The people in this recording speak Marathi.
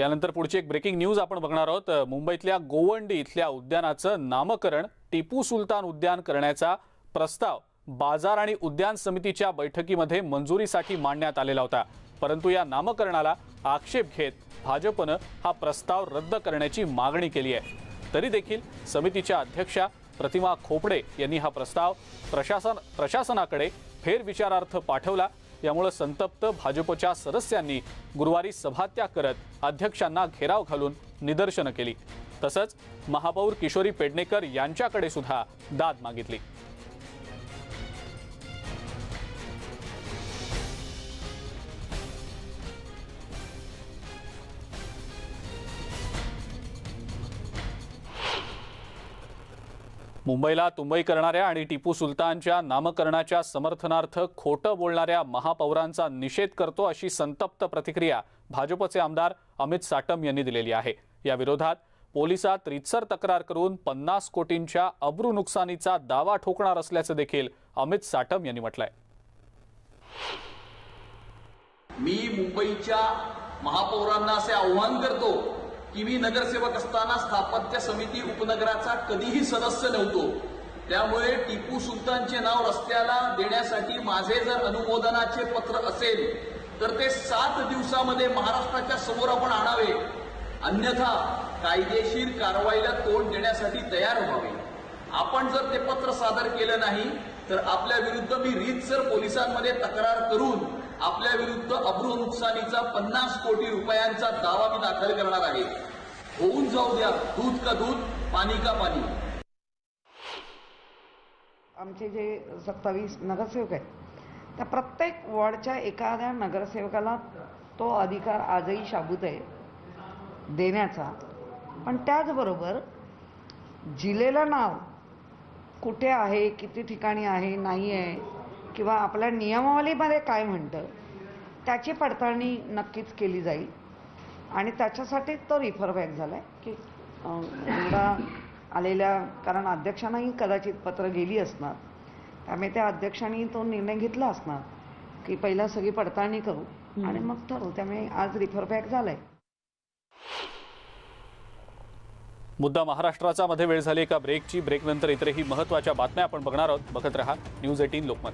यानंतर पुढची एक ब्रेकिंग न्यूज आपण बघणार आहोत. मुंबईतल्या गोवंडी इथल्या उद्यानाचं नामकरण टिपू सुलतान उद्यान करण्याचा प्रस्ताव बाजार आणि उद्यान समितीच्या बैठकीमध्ये मंजुरीसाठी मांडण्यात आलेला होता. परंतु या नामकरणाला आक्षेप घेत भाजपनं हा प्रस्ताव रद्द करण्याची मागणी केली आहे. तरी देखील समितीच्या अध्यक्षा प्रतिमा खोपडे यांनी हा प्रस्ताव प्रशासन प्रशासनाकडे फेरविचारार्थ पाठवला यामुळे संतप्त भाजपच्या सदस्यांनी गुरुवारी सभात्याग करत अध्यक्षांना घेराव घालून निदर्शनं केली. तसंच महापौर किशोरी पेडणेकर यांच्याकडे सुद्धा दाद मागितली. मुंबईला तुंबई करणाऱ्या आणि टिपू सुलतानच्या नामकरणाच्या समर्थनार्थ खोटं बोलणाऱ्या महापौरांचा निषेध करतो अशी संतप्त प्रतिक्रिया भाजपचे आमदार अमित साटम यांनी दिलेली आहे. या विरोधात पोलिसात रितसर तक्रार करून पन्नास कोटींच्या अब्रू नुकसानीचा दावा ठोकणार असल्याचं देखील अमित साटम यांनी म्हटलंय. मी मुंबईच्या महापौरांना असे आव्हान करतो की मी नगरसेवक असताना स्थापत्य समिती उपनगराचा कधीही सदस्य नव्हतो. त्यामुळे टिपू सुलतानचे नाव रस्त्याला देण्यासाठी माझे जर अनुमोदनाचे पत्र असेल तर ते सात दिवसामध्ये महाराष्ट्राच्या समोर आपण आणावे. अन्यथा कायदेशीर कारवाईला तोंड देण्यासाठी तयार व्हावे. आपण जर ते पत्र सादर केलं नाही तर आपल्या विरुद्ध मी रीतसर पोलिसांमध्ये तक्रार करून आपल्या विरुद्ध अब्रू नुकसानीचा पन्नास कोटी रुपयांचा दावा मी दाखल करणार आहे. होऊन जाऊ द्या. दूध का दूध पाणी का पाणी. आमचे जे सत्तावीस नगरसेवक आहेत त्या प्रत्येक वॉर्डच्या एखाद्या नगरसेवकाला तो अधिकार आजही शाबूत आहे देण्याचा. पण त्याचबरोबर जिल्ह्याला नाव कुठे आहे किती ठिकाणी आहे नाही आहे किंवा आपल्या नियमावलीमध्ये काय म्हणतं त्याची पडताळणी नक्कीच केली जाईल. आणि त्याच्यासाठी तो रिफर बॅक झाला आहे की एवढा आलेल्या कारण अध्यक्षांनाही कदाचित पत्र गेली असणार. त्यामुळे त्या अध्यक्षांनी तो निर्णय घेतला असणार की पहिला सगळी पडताळणी करू. आणि मग ठरवू. त्यामुळे आज रिफर बॅक झालाय. मुद्दा महाराष्ट्राचा. मध्ये वेळ झाली एका ब्रेकची ब्रेकनंतर इतरही महत्त्वाच्या बातम्या आपण बघणार आहोत. बघत रहा न्यूज एटीन लोकमत.